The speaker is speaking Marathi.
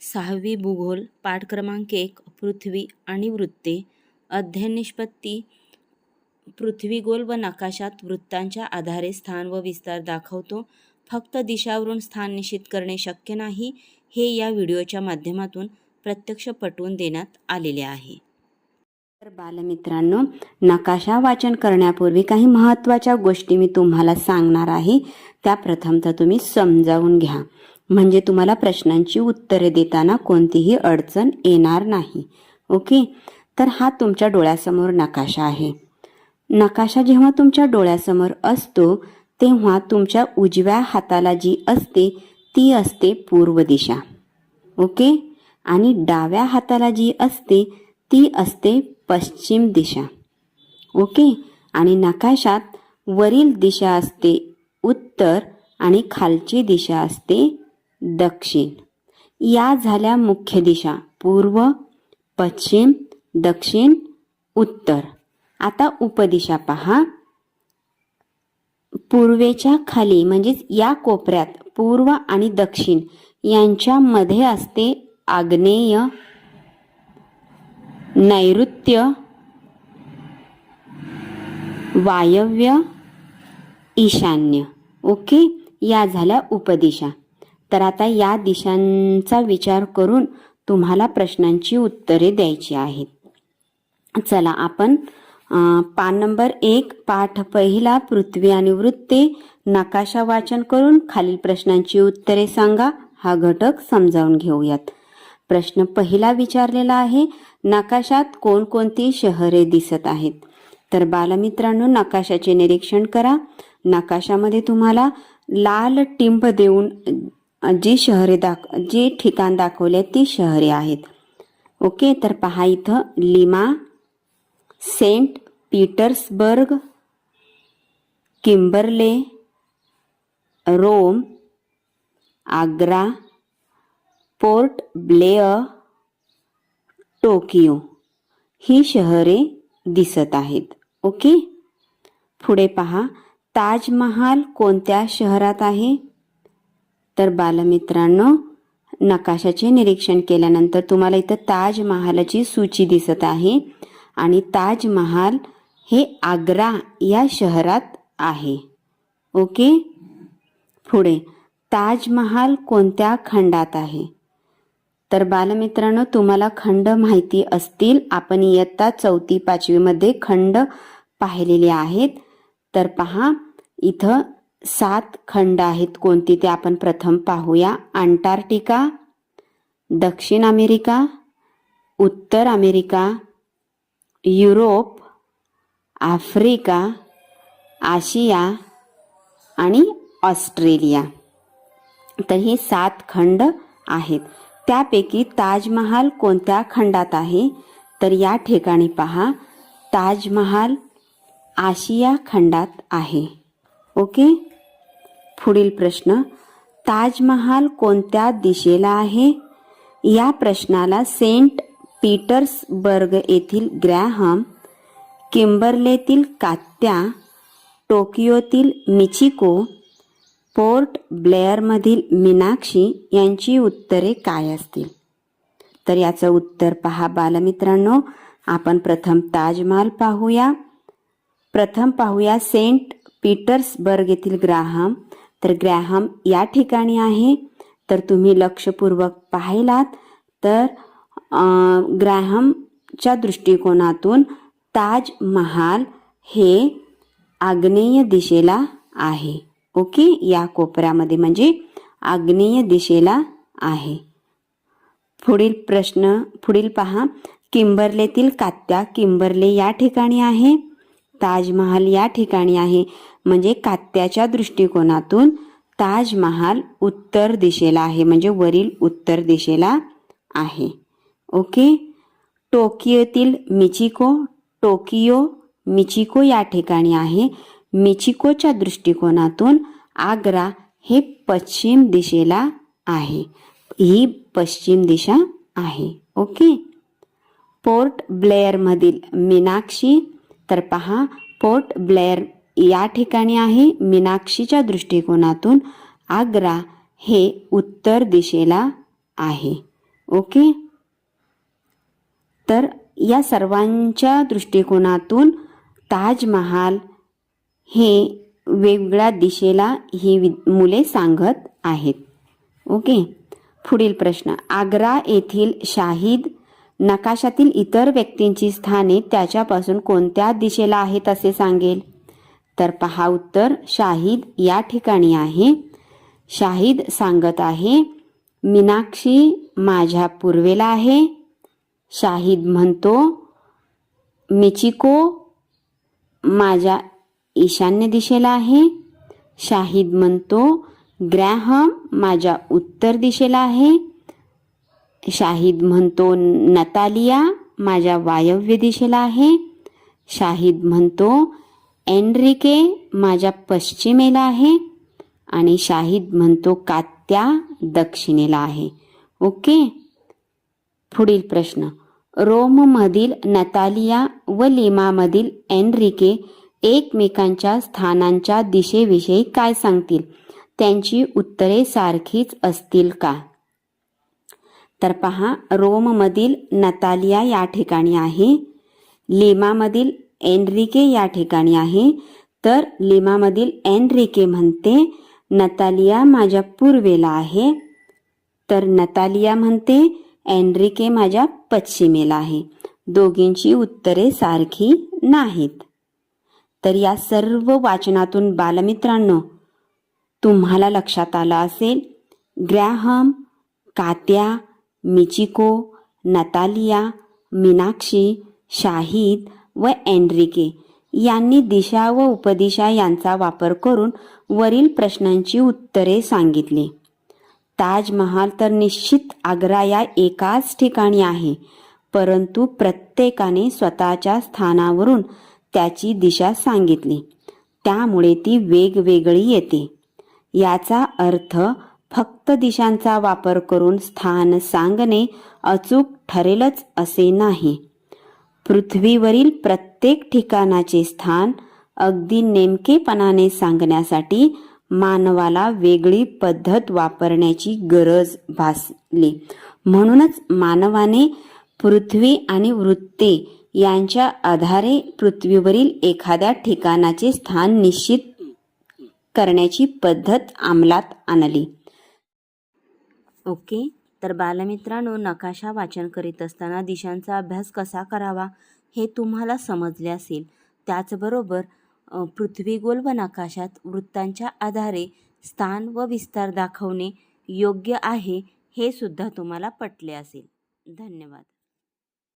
सहावी भूगोल पाठ क्रमांक एक पृथ्वी आणि वृत्ते अध्ययन निष्पत्ती पृथ्वीगोल व नकाशात वृत्तांच्या आधारे स्थान व विस्तार दाखवतो. फक्त दिशावरून स्थान निश्चित करणे शक्य नाही हे या व्हिडिओच्या माध्यमातून प्रत्यक्ष पटवून देण्यात आलेले आहे. तर बालमित्रांनो नकाशा वाचन करण्यापूर्वी काही महत्त्वाच्या गोष्टी मी तुम्हाला सांगणार आहे. त्या प्रथमतः तुम्ही समजावून घ्या. म्हणजे तुम्हाला प्रश्नांची उत्तरे देताना कोणतीही अडचण येणार नाही. ओके? तर हा तुमच्या डोळ्यासमोर नकाशा आहे. नकाशा जेव्हा तुमच्या डोळ्यासमोर असतो तेव्हा तुमच्या उजव्या हाताला जी असते ती असते पूर्व दिशा. ओके? आणि डाव्या हाताला जी असते ती असते पश्चिम दिशा. ओके? आणि नकाशात वरील दिशा असते उत्तर आणि खालची दिशा असते दक्षिण. या झाल्या मुख्य दिशा पूर्व पश्चिम दक्षिण उत्तर. आता उपदिशा पहा. पूर्वेच्या खाली म्हणजेच या कोपऱ्यात पूर्व आणि दक्षिण यांच्यामध्ये असते आग्नेय नैऋत्य वायव्य ईशान्य. ओके? या झाल्या उपदिशा. तर आता या दिशांचा विचार करून तुम्हाला प्रश्नांची उत्तरे द्यायची आहेत. चला आपण पान नंबर एक पाठ पहिला पृथ्वी आणि वृत्ते नकाशा वाचन करून खालील प्रश्नांची उत्तरे सांगा. हा घटक समजावून घेऊयात. प्रश्न पहिला विचारलेला आहे नकाशात कोणकोणती शहरे दिसत आहेत? तर बालमित्रांनो नकाशाचे निरीक्षण करा. नकाशामध्ये तुम्हाला लाल टिंब देऊन जी शहरे दाख जी ठिकाण दाखवले ती शहरे आहेत. ओके तर पहा इथं Lima Saint Petersburg Kimberley Rome Agra Port Blair Tokyo ही शहरे दिसत आहेत. ओके? पुढे पहा ताजमहाल कोणत्या शहरात आहे? तर बालमित्रांनो नकाशाचे निरीक्षण केल्यानंतर तुम्हाला इथं ताजमहालाची सूची दिसत आहे. आणि ताजमहाल हे आग्रा या शहरात आहे. ओके? पुढे ताजमहाल कोणत्या खंडात आहे? तर बालमित्रांनो तुम्हाला खंड माहिती असतील. आपण इयत्ता चौथी पाचवीमध्ये खंड पाहिलेले आहेत. तर पहा इथं सात खंड आहेत. कोणती ते आपण प्रथम पाहूया. अंटार्क्टिका दक्षिण अमेरिका उत्तर अमेरिका युरोप आफ्रिका आशिया आणि ऑस्ट्रेलिया. तर हे सात खंड आहेत. त्यापैकी ताजमहाल कोणत्या खंडात आहे? तर या ठिकाणी पहा. ताजमहाल आशिया खंडात आहे. ओके? पुढील प्रश्न ताजमहाल कोणत्या दिशेला आहे? या प्रश्नाला सेंट पीटर्सबर्ग येथील ग्रॅहम किंबर्लेतील कात्या टोकियोतील मिचिको पोर्ट ब्लेअरमधील मीनाक्षी यांची उत्तरे काय असतील? तर याचं उत्तर पहा बालमित्रांनो. आपण प्रथम ताजमहाल पाहूया. प्रथम पाहूया सेंट पीटर्सबर्ग येथील ग्राहम. तर ग्रॅहम या ठिकाणी आहे. तर तुम्ही लक्षपूर्वक पाहिलात तर ग्रॅहमच्या दृष्टिकोनातून ताजमहाल हे आग्नेय दिशेला आहे. ओके? या कोपऱ्यामध्ये म्हणजे आग्नेय दिशेला आहे. पुढील प्रश्न पुढील पहा. किंबर्लेतील कात्या किंबर्ले या ठिकाणी आहे. ताजमहाल या ठिकाणी आहे. म्हणजे कात्याच्या दृष्टिकोनातून ताजमहाल उत्तर दिशेला आहे म्हणजे वरील उत्तर दिशेला आहे. ओके? टोकियोतील मिचिको टोकियो मिचिको या ठिकाणी आहे. मिचिकोच्या दृष्टिकोनातून आग्रा हे पश्चिम दिशेला आहे. ही पश्चिम दिशा आहे. ओके? पोर्ट ब्लेअरमधील मीनाक्षी तर पहा पोर्ट ब्लेअर या ठिकाणी आहे मीनाक्षीच्या दृष्टिकोनातून आग्रा हे उत्तर दिशेला आहे. ओके? तर या सर्वांच्या दृष्टिकोनातून ताजमहाल हे वेगळ्या दिशेला ही मुले सांगत आहेत. ओके? पुढील प्रश्न. आग्रा येथील शाहीद नकाशातील इतर व्यक्तींची स्थाने त्याच्यापासून कोणत्या दिशेला आहेत असे सांगेल? तर पहा उत्तर शाहिद या ठिकाणी आहे. शाहिद सांगत आहे मीनाक्षी माझ्या पूर्वेला आहे. शाहिद म्हणतो मिचिको माझ्या ईशान्य दिशेला आहे. शाहिद म्हणतो ग्रॅहम माझ्या उत्तर दिशेला आहे. शाहिद म्हणतो नतालिया माझ्या वायव्य दिशेला आहे. शाहिद म्हणतो एनरिके माझ्या पश्चिमेला आहे आणि शाहिद म्हणतो कात्या दक्षिणेला आहे. ओके? पुढील प्रश्न. रोममधील नतालिया व लिमामधील एनरिके एकमेकांच्या स्थानांच्या दिशेविषयी काय सांगतील? त्यांची उत्तरे सारखीच असतील का? तर पहा रोममधील नतालिया या ठिकाणी आहे लिमामधील एनरिके या ठिकाणी आहे. तर लिमामधील एनरिके म्हणते नतालिया माझ्या पूर्वेला आहे. तर नतालिया म्हणते एनरिके माझ्या पश्चिमेला आहे. दोघींची उत्तरे सारखी नाहीत. तर या सर्व वाचनातून बालमित्रांनो तुम्हाला लक्षात आलं असेल Graham Katya Michiko Natalia Meenakshi Shahid व एनरिके यांनी दिशा व उपदिशा यांचा वापर करून वरील प्रश्नांची उत्तरे सांगितली. ताजमहाल तर निश्चित आग्रा या एकाच ठिकाणी आहे परंतु प्रत्येकाने स्वतःच्या स्थानावरून त्याची दिशा सांगितली. त्यामुळे ती वेगवेगळी येते. याचा अर्थ फक्त दिशांचा वापर करून स्थान सांगणे अचूक ठरेलच असे नाही. पृथ्वीवरील प्रत्येक ठिकाणाचे स्थान अगदी नेमकेपणाने सांगण्यासाठी मानवाला वेगळी पद्धत वापरण्याची गरज भासली. म्हणूनच मानवाने पृथ्वी आणि वृत्ते यांच्या आधारे पृथ्वीवरील एखाद्या ठिकाणाचे स्थान निश्चित करण्याची पद्धत अंमलात आणली. ओके? तर बालमित्रांनो नकाशा वाचन करीत असताना दिशांचा अभ्यास कसा करावा हे तुम्हाला समजले असेल. त्याचबरोबर पृथ्वीगोल व नकाशात वृत्तांच्या आधारे स्थान व विस्तार दाखवणे योग्य आहे हे सुद्धा तुम्हाला पटले असेल. धन्यवाद.